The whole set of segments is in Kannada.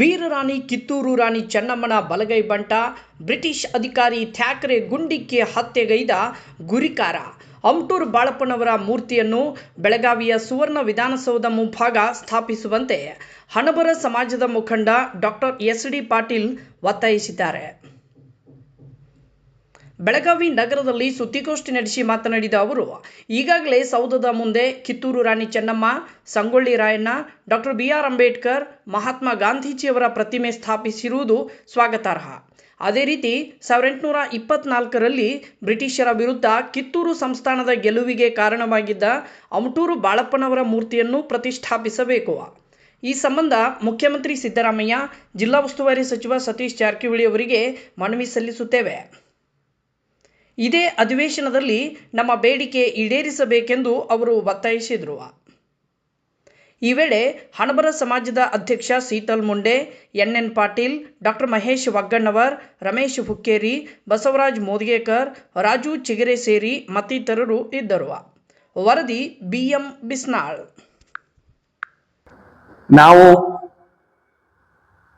ವೀರರಾಣಿ ಕಿತ್ತೂರು ರಾಣಿ ಚೆನ್ನಮ್ಮನ ಬಲಗೈ ಬಂಟ, ಬ್ರಿಟಿಷ್ ಅಧಿಕಾರಿ ಥ್ಯಾಕ್ರೆ ಗುಂಡಿಕ್ಕಿ ಹತ್ಯೆಗೈದ ಗುರಿಕಾರ. ಅಮ್ಟೂರ್ ಬಾಳಪ್ಪನವರ ಮೂರ್ತಿಯನ್ನು ಬೆಳಗಾವಿಯ ಸುವರ್ಣ ವಿಧಾನಸೌಧ ಮುಂಭಾಗ ಸ್ಥಾಪಿಸುವಂತೆ ಹಣಬರ ಸಮಾಜದ ಮುಖಂಡ ಡಾಕ್ಟರ್ ಎಸ್ ಡಿ ಪಾಟೀಲ್ ಒತ್ತಾಯಿಸಿದ್ದಾರೆ. ಬೆಳಗಾವಿ ನಗರದಲ್ಲಿ ಸುದ್ದಿಗೋಷ್ಠಿ ನಡೆಸಿ ಮಾತನಾಡಿದ ಅವರು, ಈಗಾಗಲೇ ಸೌಧದ ಮುಂದೆ Kittur Rani Chennamma, Sangolli Rayanna, doctor B R Ambedkar, Mahatma ಗಾಂಧೀಜಿಯವರ ಪ್ರತಿಮೆ ಸ್ಥಾಪಿಸಿರುವುದು ಸ್ವಾಗತಾರ್ಹ. ಅದೇ ರೀತಿ, ಸಾವಿರದ ಎಂಟುನೂರ ಇಪ್ಪತ್ನಾಲ್ಕರಲ್ಲಿ ಬ್ರಿಟಿಷರ ವಿರುದ್ಧ ಕಿತ್ತೂರು ಸಂಸ್ಥಾನದ ಗೆಲುವಿಗೆ ಕಾರಣವಾಗಿದ್ದ ಅಮಟೂರು ಬಾಳಪ್ಪನವರ ಮೂರ್ತಿಯನ್ನು ಪ್ರತಿಷ್ಠಾಪಿಸಬೇಕು. ಈ ಸಂಬಂಧ ಮುಖ್ಯಮಂತ್ರಿ ಸಿದ್ದರಾಮಯ್ಯ, ಜಿಲ್ಲಾ ಉಸ್ತುವಾರಿ ಸಚಿವ ಸತೀಶ್ ಜಾರಕಿಹೊಳಿ ಅವರಿಗೆ ಮನವಿ ಸಲ್ಲಿಸುತ್ತೇವೆ. ಇದೇ ಅಧಿವೇಶನದಲ್ಲಿ ನಮ್ಮ ಬೇಡಿಕೆ ಈಡೇರಿಸಬೇಕೆಂದು ಅವರು ಒತ್ತಾಯಿಸಿದರು. ಈ ವೇಳೆ ಹಣಬರ ಸಮಾಜದ ಅಧ್ಯಕ್ಷ Sheetal Munde N N Patil doctor Mahesh Vagganavar Ramesh Hukkeri, Basavaraj Modigekar, Raju Chigare ಸೇರಿ ಮತ್ತಿತರರು ಇದ್ದರು. ವರದಿ ಬಿಎಂ ಬಿಸ್ನಾಳ್. ನಾವು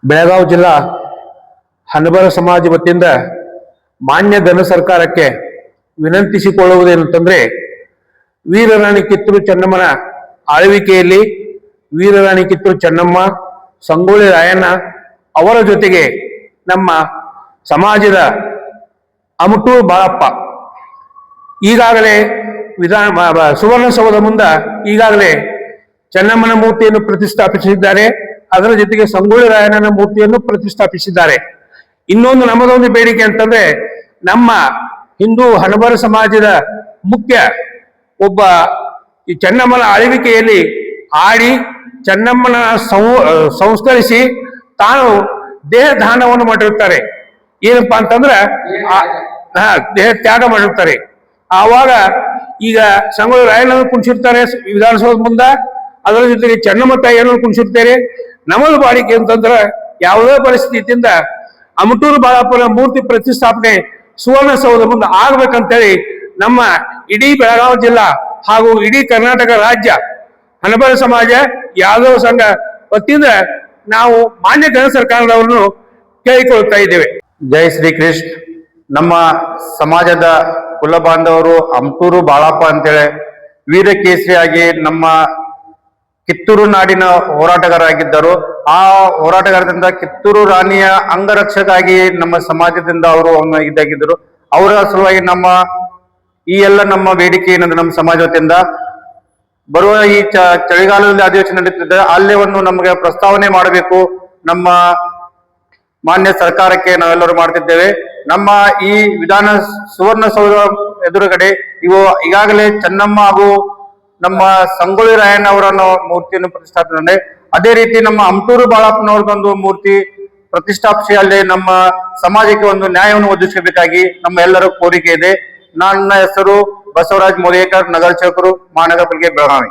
ಬೆಳಗಾವಿ ಜಿಲ್ಲಾ ಹನಬರ ಸಮಾಜ ವತಿಯಿಂದ ಮಾನ್ಯ ಧನ ಸರ್ಕಾರಕ್ಕೆ ವಿನಂತಿಸಿಕೊಳ್ಳುವುದೇನಂತಂದ್ರೆ ವೀರರಾಣಿ ಕಿತ್ತೂರು ಚೆನ್ನಮ್ಮನ ಆಳ್ವಿಕೆಯಲ್ಲಿ ವೀರರಾಣಿ ಕಿತ್ತೂರು ಚೆನ್ನಮ್ಮ, ಸಂಗೊಳ್ಳಿ ರಾಯಣ್ಣ ಅವರ ಜೊತೆಗೆ ನಮ್ಮ ಸಮಾಜದ ಅಮಟು ಬಾಳಪ್ಪ ಈಗಾಗಲೇ ವಿಧಾನ ಸುವರ್ಣಸೌಧ ಮುಂದ ಈಗಾಗಲೇ ಚೆನ್ನಮ್ಮನ ಮೂರ್ತಿಯನ್ನು ಪ್ರತಿಷ್ಠಾಪಿಸಿದ್ದಾರೆ. ಅದರ ಜೊತೆಗೆ ಸಂಗೊಳ್ಳಿ ರಾಯಣ್ಣನ ಮೂರ್ತಿಯನ್ನು ಪ್ರತಿಷ್ಠಾಪಿಸಿದ್ದಾರೆ. ಇನ್ನೊಂದು ನಮ್ಮದೊಂದು ಬೇಡಿಕೆ ಅಂತಂದ್ರೆ ನಮ್ಮ ಹಿಂದೂ ಹಣಬರ ಸಮಾಜದ ಮುಖ್ಯ ಒಬ್ಬ ಈ ಚೆನ್ನಮ್ಮನ ಆಳ್ವಿಕೆಯಲ್ಲಿ ಆಡಿ ಚೆನ್ನಮ್ಮನ ಸಂಸ್ಕರಿಸಿ ತಾನು ದೇಹ ದಾನವನ್ನು ಮಾಡಿರುತ್ತಾರೆ. ಏನಪ್ಪಾ ಅಂತಂದ್ರೆ ದೇಹ ತ್ಯಾಗ ಮಾಡಿರ್ತಾರೆ ಆವಾಗ ಈಗ ಸಂಗೊಳ್ಳಿ ರಾಯಣ್ಣನ ಕುಣಿಸಿರ್ತಾರೆ ವಿಧಾನಸೌಧ ಮುಂದ. ಅದರ ಜೊತೆಗೆ ಚೆನ್ನಮ್ಮ ತಾಯಿಯನ್ನು ಕುಣಿಸಿರ್ತಾರೆ. ನಮ್ಮದು ಬಾಡಿಕೆ ಅಂತಂದ್ರೆ ಯಾವುದೇ ಪರಿಸ್ಥಿತಿಯಿಂದ ಅಮಟೂರು ಬಾಳಪ್ಪನ ಮೂರ್ತಿ ಪ್ರತಿಷ್ಠಾಪನೆ ಸುವರ್ಣಸೌಧ ಮುಂದೆ ಆಗ್ಬೇಕಂತೇಳಿ ನಮ್ಮ ಇಡೀ ಬೆಳಗಾವಿ ಜಿಲ್ಲಾ ಹಾಗೂ ಇಡೀ ಕರ್ನಾಟಕ ರಾಜ್ಯ ಹಣಬರ ಸಮಾಜ, ಯಾದವ ಸಂಘ ವತಿಯಿಂದ ನಾವು ಮಾನ್ಯ ಜನ ಸರ್ಕಾರದವರನ್ನು ಕೇಳಿಕೊಳ್ತಾ ಇದ್ದೇವೆ. ಜೈ ಶ್ರೀ ಕೃಷ್ಣ ನಮ್ಮ ಸಮಾಜದ ಕುಲ ಬಾಂಧವರು ಅಮ್ಟೂರು ಬಾಳಪ್ಪ ಅಂತೇಳಿ ವೀರ ಕೇಸರಿಯಾಗಿ ನಮ್ಮ ಕಿತ್ತೂರು ನಾಡಿನ ಹೋರಾಟಗಾರರಾಗಿದ್ದರು. ಆ ಹೋರಾಟಗಾರದಿಂದ ಕಿತ್ತೂರು ರಾಣಿಯ ಅಂಗರಕ್ಷಕಾಗಿ ನಮ್ಮ ಸಮಾಜದಿಂದ ಅವರು ಒಮ್ಮೆ ಇದ್ದಾಗಿದ್ದರು ಅವರ ಸಲುವಾಗಿ ನಮ್ಮ ಈ ಎಲ್ಲ ನಮ್ಮ ಬೇಡಿಕೆ ಏನಂದ್ರೆ ನಮ್ಮ ಸಮಾಜ ವತಿಯಿಂದ ಬರುವ ಈ ಚಳಿಗಾಲದಲ್ಲಿ ಅಧಿವೇಶನ ನಡೀತಿದೆ. ಅಲ್ಲೇ ಒಂದು ನಮಗೆ ಪ್ರಸ್ತಾವನೆ ಮಾಡಬೇಕು. ನಮ್ಮ ಮಾನ್ಯ ಸರ್ಕಾರಕ್ಕೆ ನಾವೆಲ್ಲರೂ ಮಾಡ್ತಿದ್ದೇವೆ. ನಮ್ಮ ಈ ವಿಧಾನ ಸುವರ್ಣಸೌಧ ಎದುರುಗಡೆ ಇವು ಈಗಾಗಲೇ ಚೆನ್ನಮ್ಮ ಹಾಗೂ ನಮ್ಮ ಸಂಗೊಳ್ಳಿ ರಾಯಣ್ಣ ಅವರನ್ನು ಮೂರ್ತಿಯನ್ನು ಪ್ರತಿಷ್ಠಾಪನೆ ಅದೇ ರೀತಿ ನಮ್ಮ ಅಮ್ಟೂರು ಬಾಳಪ್ಪನವ್ರದೊಂದು ಮೂರ್ತಿ ಪ್ರತಿಷ್ಠಾಪಿಸಿ ಅಲ್ಲಿ ನಮ್ಮ ಸಮಾಜಕ್ಕೆ ಒಂದು ನ್ಯಾಯವನ್ನು ಒದಗಿಸಬೇಕಾಗಿ ನಮ್ಮ ಎಲ್ಲರ ಕೋರಿಕೆ ಇದೆ. ನನ್ನ ಹೆಸರು ಬಸವರಾಜ್ ಮೋದೇಕರ್, ನಗರ ಸೇವಕರು ಮಹಾನಗರ ಪಾಲಿಕೆ ಬೆಳಗಾವಿ.